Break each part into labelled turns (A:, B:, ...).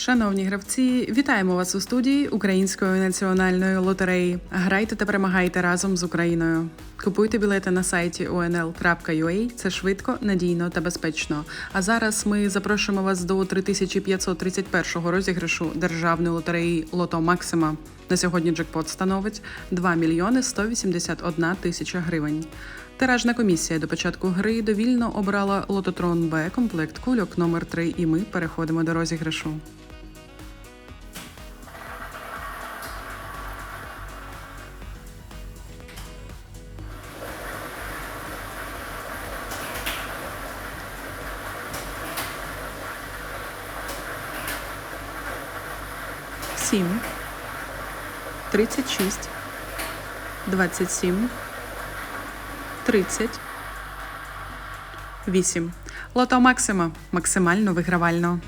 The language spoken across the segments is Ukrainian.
A: Шановні гравці, вітаємо вас у студії Української національної лотереї. Грайте та перемагайте разом з Україною. Купуйте білети на сайті unl.ua. Це швидко, надійно та безпечно. А зараз ми запрошуємо вас до 3531 розіграшу державної лотереї Лото Максима. На сьогодні джекпот становить 2 мільйони 181 тисяча гривень. Тиражна комісія до початку гри довільно обрала лототрон Б комплект кульок номер 3 і ми переходимо до розіграшу. Сім, тридцять шість, двадцять сім, тридцять, вісім. Лото Максима максимально вигравально.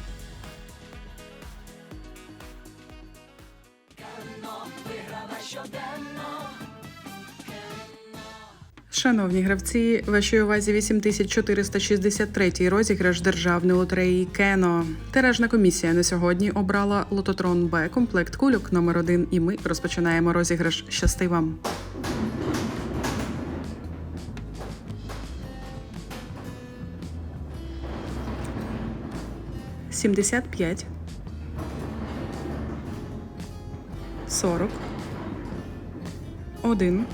A: Шановні гравці, вашій увазі 8463 розіграш державної лотереї Кено. Тиражна комісія на сьогодні обрала лототрон Б комплект кульок номер 1 і ми розпочинаємо розіграш. Щасти вам! Сімдесят п'ять. Сорок. Один.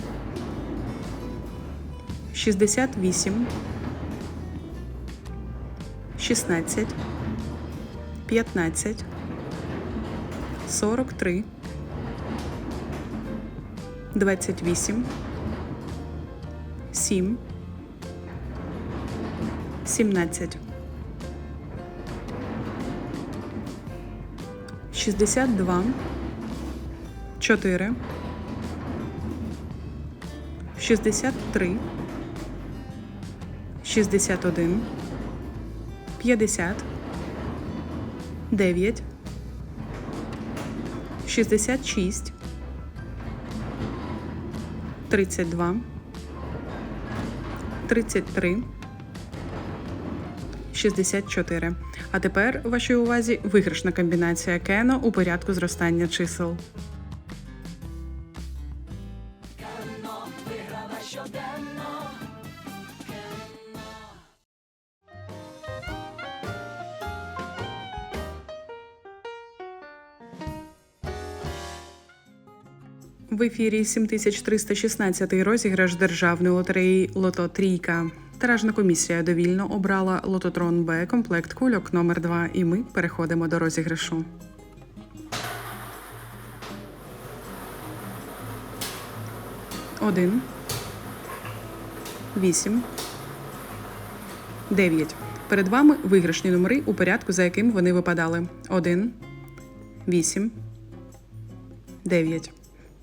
A: 68, 16, 15, 43, 28, 7, 17, 62, 4, 63, 61, 50, 9, 66, 32, 33, 64. А тепер вашій увазі виграшна комбінація Кено у порядку зростання чисел. В ефірі 7316 розіграш державної лотереї Лото Трійка. Тиражна комісія довільно обрала лототрон Б комплект кульок номер 2 і ми переходимо до розіграшу. Один. Вісім. Дев'ять. Перед вами виграшні номери у порядку, за яким вони випадали. Один. Вісім. Дев'ять.